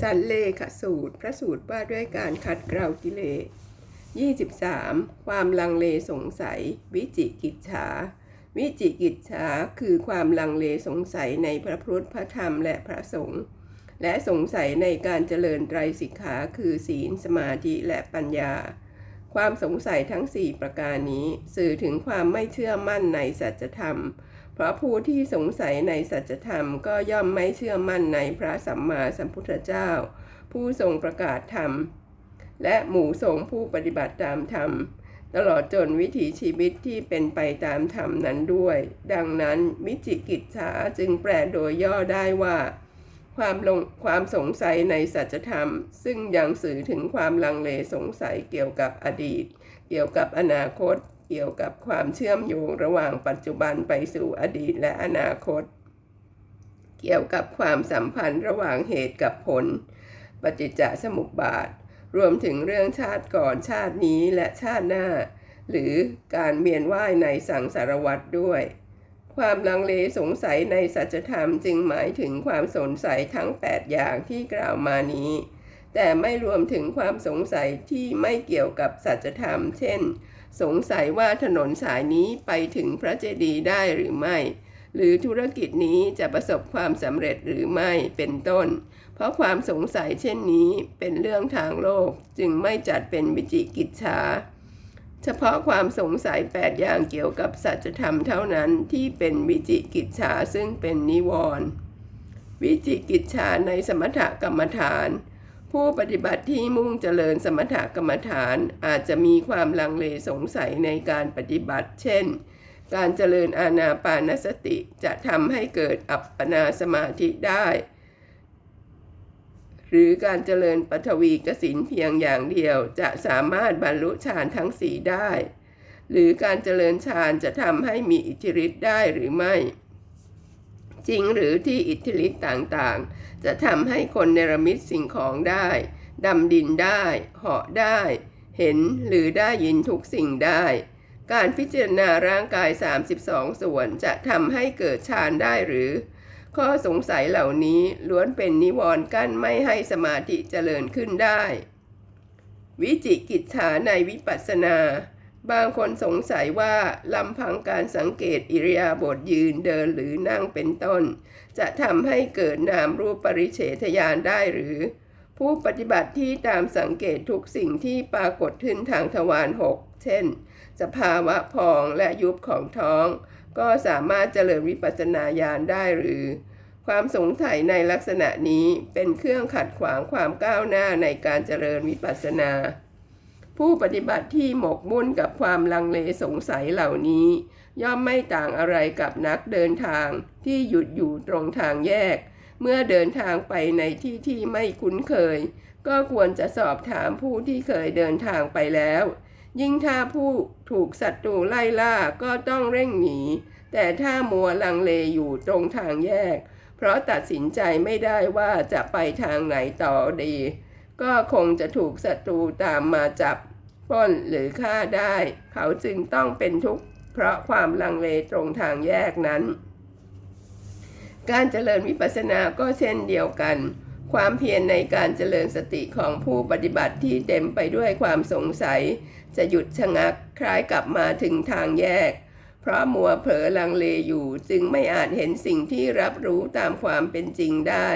สันเลขสูตร พระสูตรว่าด้วยการขัดเกลากิเลส 23. ความลังเลสงสัย วิจิกิจฉา วิจิกิจฉาคือความลังเลสงสัยในพระพุทธพระธรรมและพระสงฆ์และสงสัยในการเจริญไตรสิกขาคือศีลสมาธิและปัญญา ความสงสัยทั้ง 4 ประการนี้ สื่อถึงความไม่เชื่อมั่นในสัจธรรม เพราะผู้ที่สงสัยในสัจธรรมก็ย่อมไม่เชื่อมั่นในพระสัมมาสัมพุทธเจ้า ผู้ทรงประกาศธรรม และหมู่สงฆ์ผู้ปฏิบัติตามธรรม ตลอดจนวิถีชีวิตที่เป็นไปตามธรรมนั้นด้วย ดังนั้นวิจิกิจฉาจึงแปลโดยย่อได้ว่า ความลงความสงสัยในสัจธรรม ซึ่งยังสื่อถึงความลังเลสงสัยเกี่ยวกับอดีต เกี่ยวกับอนาคต เกี่ยวกับความเชื่อมโยงระหว่างปัจจุบันไปสู่อดีตและอนาคต เกี่ยวกับความสัมพันธ์ระหว่างเหตุกับผล ปฏิจจสมุปบาท รวมถึงเรื่องชาติก่อนชาตินี้และชาติหน้า หรือการเวียนว่ายในสังสารวัฏด้วย ความลังเลสงสัยในสัจธรรมจึงหมายถึงความสงสัยทั้ง 8 อย่างที่กล่าวมานี้ แต่ไม่รวมถึงความสงสัยที่ไม่เกี่ยวกับสัจธรรม เช่น สงสัยว่าถนนสายนี้ไปถึงพระเจดีย์ได้หรือไม่ หรือธุรกิจนี้จะประสบความสำเร็จหรือไม่เป็นต้น เพราะความสงสัยเช่นนี้เป็นเรื่องทางโลกจึงไม่จัดเป็นวิจิกิจฉา เฉพาะความสงสัย8อย่างเกี่ยวกับสัจธรรมเท่านั้นที่เป็นวิจิกิจฉาซึ่งเป็นนิวรณ์วิจิกิจฉาในสมถกรรมฐาน ผู้ปฏิบัติที่มุ่งเจริญสมถกรรมฐานอาจจะมีความลังเลสงสัยในการปฏิบัติ เช่น การเจริญอาณาปานสติจะทำให้เกิดอัปปนาสมาธิได้ หรือการเจริญปฐวีกสินเพียงอย่างเดียวจะสามารถบรรลุฌานทั้งสีได้ หรือการเจริญฌานจะทำให้มีอิทธิฤทธิ์ได้หรือไม่ จริงหรือที่อิทธิฤทธิ์ต่างๆ จะทำให้คนเนรมิตสิ่งของได้ดำดินได้เหาะได้ เห็นหรือได้ยินทุกสิ่งได้ การพิจารณาร่างกาย 32 ส่วนจะทำให้เกิดฌานได้หรือ ข้อสงสัยเหล่านี้ล้วนเป็นนิวรณ์กั้นไม่ให้สมาธิเจริญขึ้นได้ วิจิกิจฉาในวิปัสสนา บางคนสงสัยว่าลำพังการสังเกตอิริยาบถยืนเดินหรือนั่งเป็นต้น จะทำให้เกิดนามรูปปริเฉทญาณได้หรือ ผู้ปฏิบัติที่ตามสังเกตทุกสิ่งที่ปรากฏขึ้นทางทวารหกเช่น สภาวะพองและยุบของท้อง ก็สามารถเจริญวิปัสสนาญาณได้หรือ ความสงสัยในลักษณะนี้เป็นเครื่องขัดขวางความก้าวหน้าในการเจริญวิปัสสนา ผู้ปฏิบัติที่หมกมุ่นกับความลังเลสงสัยเหล่านี้ ย่อมไม่ต่างอะไรกับนักเดินทางที่หยุดอยู่ตรงทางแยก เมื่อเดินทางไปในที่ที่ไม่คุ้นเคย ก็ควรจะสอบถามผู้ที่เคยเดินทางไปแล้ว ยิ่งถ้าผู้ถูกศัตรูไล่ล่าก็ต้องเร่งหนี แต่ถ้ามัวลังเลอยู่ตรงทางแยก เพราะตัดสินใจไม่ได้ว่าจะไปทางไหนต่อดี ก็คงจะถูกศัตรูตามมาจับป้นหรือฆ่าได้ เขาจึงต้องเป็นทุกข์เพราะความลังเลตรงทางแยกนั้น การเจริญวิปัสสนาก็เช่นเดียวกัน ความเพียรในการเจริญสติของผู้ปฏิบัติที่เต็มไปด้วยความสงสัย จะหยุดชะงักคล้ายกับมาถึงทางแยก เพราะมัวเผลอลังเลอยู่จึงไม่อาจเห็นสิ่งที่รับรู้ตามความเป็นจริงได้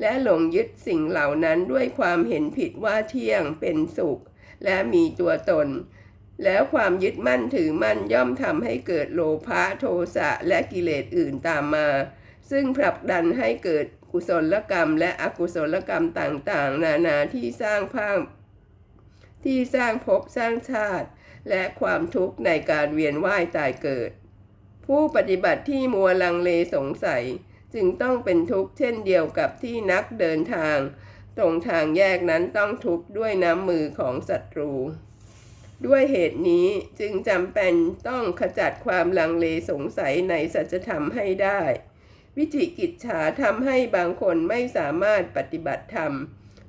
และหลงยึดสิ่งเหล่านั้นด้วยความเห็นผิดว่าเที่ยงเป็นสุข และมีตัวตน แล้วความยึดมั่นถือมั่นย่อมทำให้เกิดโลภะโทสะและกิเลสอื่นตามมา ซึ่งผลักดันให้เกิด กุศลกรรม และอกุศลกรรมต่างๆ นานาที่สร้างภาพที่สร้างภพสร้างชาติ และความทุกข์ในการเวียนว่ายตายเกิด ผู้ปฏิบัติที่มัวลังเลสงสัย จึงต้องเป็นทุกข์เช่นเดียวกับที่นักเดินทาง ตรงทางแยกนั้นต้องทุกข์ด้วยน้ำมือของศัตรู ด้วยเหตุนี้จึงจำเป็นต้องขจัดความลังเลสงสัยในสัจธรรมให้ได้ วิจิกิจฉาทำให้บางคนไม่สามารถปฏิบัติธรรม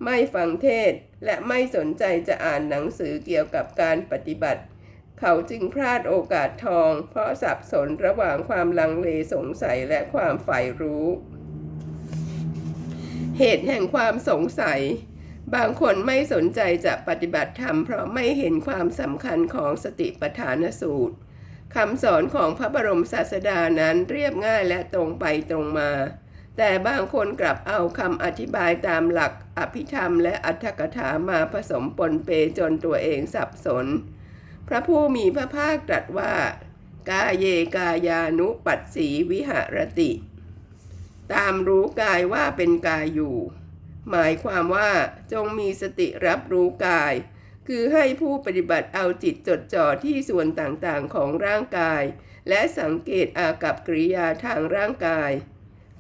ไม่ฟังเทศและไม่สนใจจะอ่านหนังสือเกี่ยวกับการปฏิบัติ เขาจึงพลาดโอกาสทอง เพราะสับสนระหว่างความลังเลสงสัยและความใฝ่รู้ เหตุแห่งความสงสัย บางคนไม่สนใจจะปฏิบัติธรรมเพราะไม่เห็นความสำคัญของสติปัฏฐานสูตร คำสอนของพระบรมศาสดานั้นเรียบง่ายและตรงไปตรงมา แต่บางคนกลับเอาคำอธิบายตามหลักอภิธรรมและอัตถกถามาผสมปนเปจนตัวเองสับสน พระผู้มีพระภาคตรัสว่า กาเยกายานุปัสสีวิหรติ ตามรู้กายว่าเป็นกายอยู่ หมายความว่าจงมีสติรับรู้กาย คือให้ผู้ปฏิบัติเอาจิตจดจ่อที่ส่วนต่างๆของร่างกาย และสังเกตอากับกริยาทางร่างกาย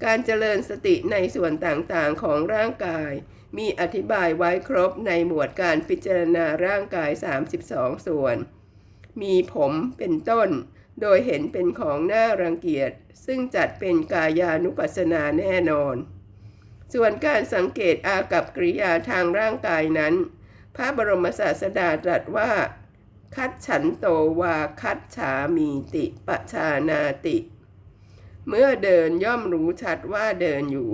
การเจริญสติในส่วนต่างๆของร่างกาย มีอธิบายไว้ครบในหมวดการพิจารณาร่างกาย 32 ส่วน มีผมเป็นต้น โดยเห็นเป็นของน่ารังเกียจ ซึ่งจัดเป็นกายานุปัสสนาแน่นอน ส่วนการสังเกตอากับกริยาทางร่างกายนั้น พระบรมศาสดาตรัสว่า คัดฉันโตวาคัดฉามีติปชานาติ เมื่อเดินย่อมรู้ชัดว่าเดินอยู่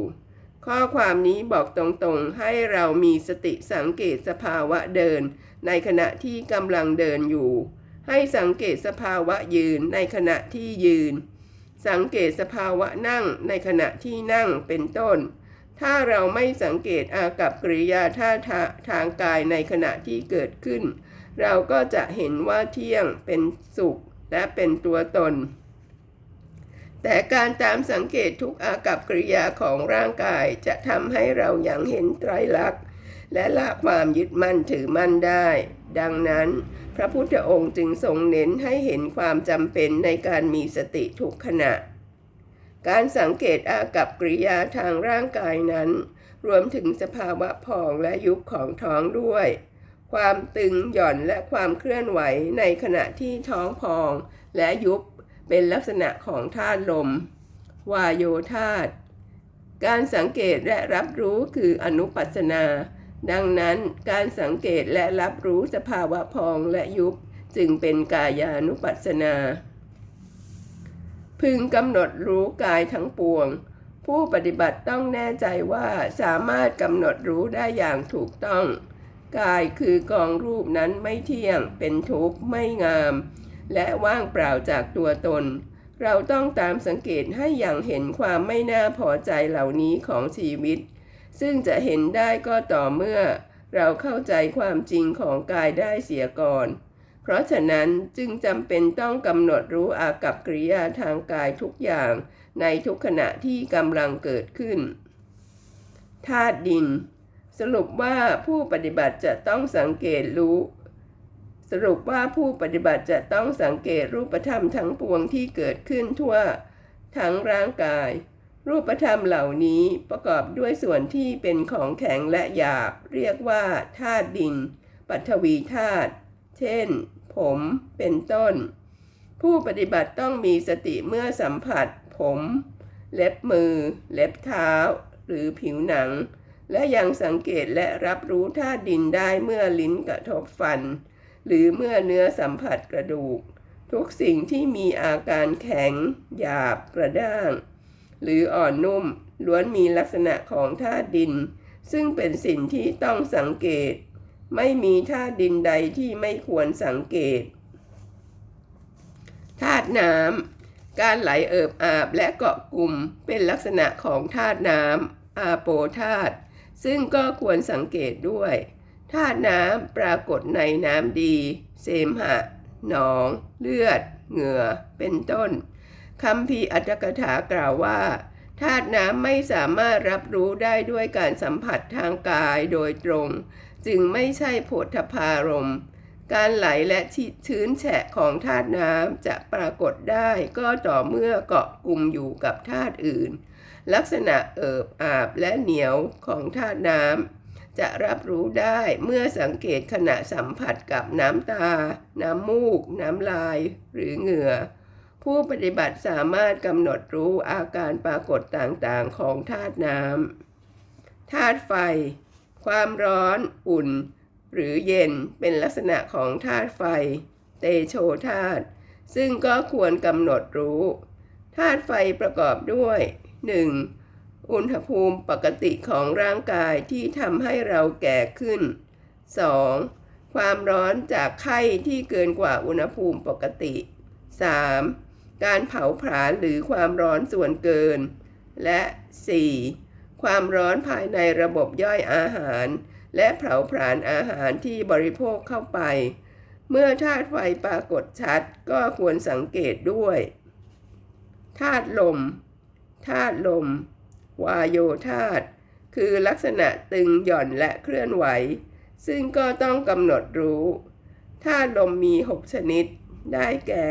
ข้อความนี้บอกตรงๆให้เรามีสติสังเกตสภาวะเดิน ในขณะที่กำลังเดินอยู่ ให้สังเกตสภาวะยืนในขณะที่ยืน สังเกตสภาวะนั่งในขณะที่นั่งเป็นต้น ถ้าเราไม่สังเกตอากับกริยาท่าทางกายในขณะที่เกิดขึ้น เราก็จะเห็นว่าเที่ยงเป็นสุขและเป็นตัวตน แต่การตามสังเกตทุกอากับกริยาของร่างกายจะทำให้เราอย่างเห็นไตรลักษณ์และละความยึดมั่นถือมั่นได้ ดังนั้น พระพุทธองค์จึงทรงเน้นให้เห็นความจำเป็นในการมีสติทุกขณะ การสังเกตอากับกริยาทางร่างกายนั้น รวมถึงสภาวะพองและยุบของท้องด้วย ความตึงหย่อนและความเคลื่อนไหวในขณะที่ท้องพองและยุบเป็นลักษณะของธาตุลม วายโยธาตุการสังเกตและรับรู้คืออนุปัสนา ดังนั้นการสังเกตและรับรู้สภาวะพองและยุบจึงเป็นกายานุปัสนา พึงกำหนดรู้กายทั้งปวง ผู้ปฏิบัติต้องแน่ใจว่าสามารถกำหนดรู้ได้อย่างถูกต้อง กายคือกองรูปนั้นไม่เที่ยง เป็นทุกข์ไม่งาม และว่างเปล่าจากตัวตน เราต้องตามสังเกตให้อย่างเห็นความไม่น่าพอใจเหล่านี้ของชีวิต ซึ่งจะเห็นได้ก็ต่อเมื่อ เราเข้าใจความจริงของกายได้เสียก่อน เพราะฉะนั้นจึงจำเป็นต้องกำหนดรู้อากับกริยาทางกายทุกอย่างในทุกขณะที่กำลังเกิดขึ้นธาตุดิน สรุปว่าผู้ปฏิบัติจะต้องสังเกตรู้ สรุปว่าผู้ปฏิบัติจะต้องสังเกตรูปธรรมทั้งปวงที่เกิดขึ้นทั่ว ทั้งร่างกาย รูปธรรมเหล่านี้ประกอบด้วยส่วนที่เป็นของแข็งและหยาบ เรียกว่าธาตุดิน ปัทวีธาตุเช่น ผมเป็นต้น ผู้ปฏิบัติต้องมีสติเมื่อสัมผัส ผม เล็บมือ เล็บเท้า หรือผิวหนัง และยังสังเกตและรับรู้ธาตุดินได้เมื่อลิ้นกระทบฟัน หรือเมื่อเนื้อสัมผัสกระดูก ทุกสิ่งที่มีอาการแข็ง หยาบกระด้าง หรืออ่อนนุ่มล้วนมีลักษณะของธาตุดิน ซึ่งเป็นสิ่งที่ต้องสังเกต ไม่มีธาตุดินใดที่ไม่ควรสังเกตธาตุน้ำการไหลเอิบอาบและเกาะกลุ่มเป็นลักษณะของธาตุน้ำอาโปธาตุซึ่งก็ควรสังเกตด้วยธาตุน้ำปรากฏในน้ำดี เสมหะ หนอง เลือด เหงื่อ เป็นต้นคำพีอัตถกถากล่าวว่าธาตุน้ำไม่สามารถรับรู้ได้ด้วยการสัมผัสทางกายโดยตรง จึงไม่ใช่โผฏฐพารม การไหลและชื้นแฉะของธาตุน้ำจะปรากฏได้ก็ต่อเมื่อเกาะกลุ่มอยู่กับธาตุอื่น ลักษณะเอิบอาบและเหนียวของธาตุน้ำจะรับรู้ได้เมื่อสังเกตขณะสัมผัสกับน้ำตา น้ำมูก น้ำลาย หรือเหงื่อผู้ปฏิบัติสามารถกำหนดรู้อาการปรากฏต่างๆของธาตุน้ำธาตุไฟ ความร้อนอุ่น หรือเย็นเป็นลักษณะของธาตุไฟ เตโชธาตุซึ่งก็ควรกำหนดรู้ธาตุไฟประกอบด้วย 1. อุณหภูมิปกติของร่างกายที่ทำให้เราแก่ขึ้น 2. ความร้อนจากไข้ที่เกินกว่าอุณหภูมิปกติ 3. การเผาผลาญหรือความร้อนส่วนเกิน และ 4. ความร้อนภายในระบบย่อยอาหาร และเผาผลาญอาหารที่บริโภคเข้าไป เมื่อธาตุไฟปรากฏชัดก็ควรสังเกตด้วยธาตุลมธาตุลม วายโยธาตุคือลักษณะตึงหย่อนและเคลื่อนไหว ซึ่งก็ต้องกำหนดรู้ธาตุลมมี 6 ชนิด ได้แก่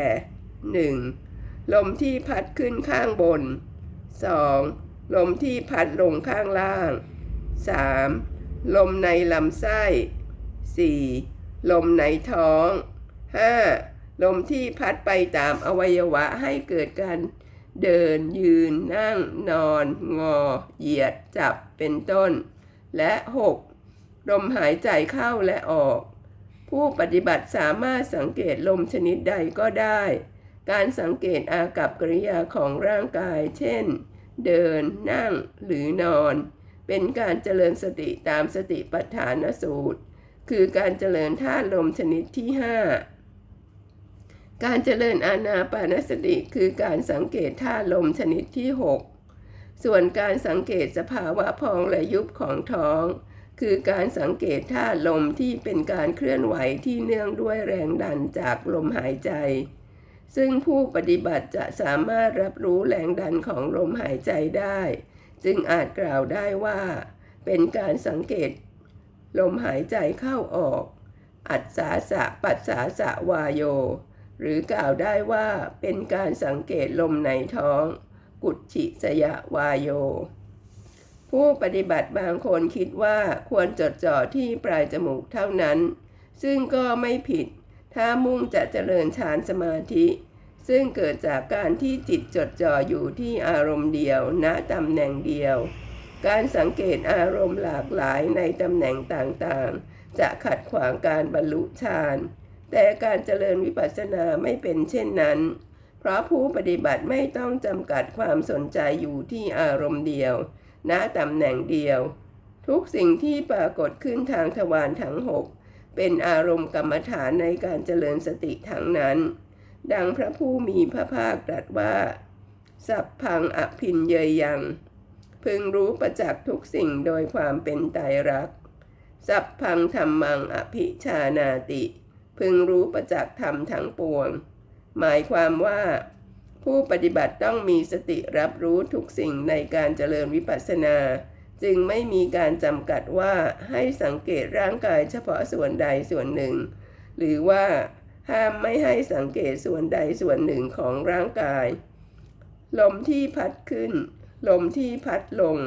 1. ลมที่พัดขึ้นข้างบน 2. ลมที่พัดลงข้างล่าง 3. ลมในลำไส้ 4. ลมในท้อง 5. ลมที่พัดไปตามอวัยวะให้เกิดการเดินยืนนั่งนอน งอ เหยียดจับเป็นต้น และ 6. ลมหายใจเข้าและออก ผู้ปฏิบัติสามารถสังเกตลมชนิดใดก็ได้ การสังเกตอากับกริยาของร่างกาย เช่น เดิน นั่งหรือนอน เป็นการเจริญสติตามสติปัฏฐานสูตร คือการเจริญธาตุลมชนิดที่ 5 การเจริญอานาปานสติคือการสังเกตธาตุลมชนิดที่ 6 ส่วนการสังเกตสภาวะพองและยุบของท้อง คือการสังเกตธาตุลมที่เป็นการเคลื่อนไหวที่เนื่องด้วยแรงดันจากลมหายใจ ซึ่งผู้ปฏิบัติจะสามารถรับรู้แรงดันของลมหายใจได้ จึงอาจกล่าวได้ว่า เป็นการสังเกต ลมหายใจเข้าออก อัศสาสะปัสสาสะวาโย หรือกล่าวได้ว่าเป็นการสังเกตลมในท้อง กุจฉิสยะวาโย ผู้ปฏิบัติบางคนคิดว่าควรจดจ่อที่ปลายจมูกเท่านั้น ซึ่งก็ไม่ผิด ถ้ามุ่งจะเจริญฌานสมาธิ ซึ่งเกิดจากการที่จิตจดจ่ออยู่ที่อารมณ์เดียวณตำแหน่งเดียว การสังเกตอารมณ์หลากหลายในตำแหน่งต่างๆ จะขัดขวางการบรรลุฌานแต่การเจริญวิปัสสนาไม่เป็นเช่นนั้น เพราะผู้ปฏิบัติไม่ต้องจำกัดความสนใจอยู่ที่อารมณ์เดียว ณตำแหน่งเดียว ทุกสิ่งที่ปรากฏขึ้นทางทวารทั้งหก เป็นอารมณ์กรรมฐานในการเจริญสติทั้งนั้น ดังพระผู้มีพระภาคตรัสว่า สัพพังอภินเยยยัง พึงรู้ประจักษ์ทุกสิ่งโดยความเป็นไตรักสัพพังธรรมังอภิชานาติ พึงรู้ประจักษ์ธรรมทั้งปวง หมายความว่า ผู้ปฏิบัติต้องมีสติรับรู้ทุกสิ่งในการเจริญวิปัสสนา จึงไม่มีการจำกัดว่าให้สังเกตร่างกายเฉพาะส่วนใดส่วนหนึ่ง หรือว่าห้ามไม่ให้สังเกตส่วนใดส่วนหนึ่งของร่างกาย ลมที่พัดขึ้น ลมที่พัดลง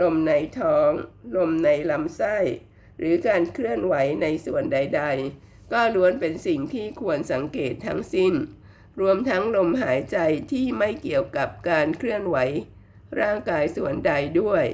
ลมในท้อง ลมในลำไส้ หรือการเคลื่อนไหวในส่วนใด ๆ ก็ล้วนเป็นสิ่งที่ควรสังเกตทั้งสิ้น รวมทั้งลมหายใจที่ไม่เกี่ยวกับการเคลื่อนไหว ร่างกายส่วนใดด้วย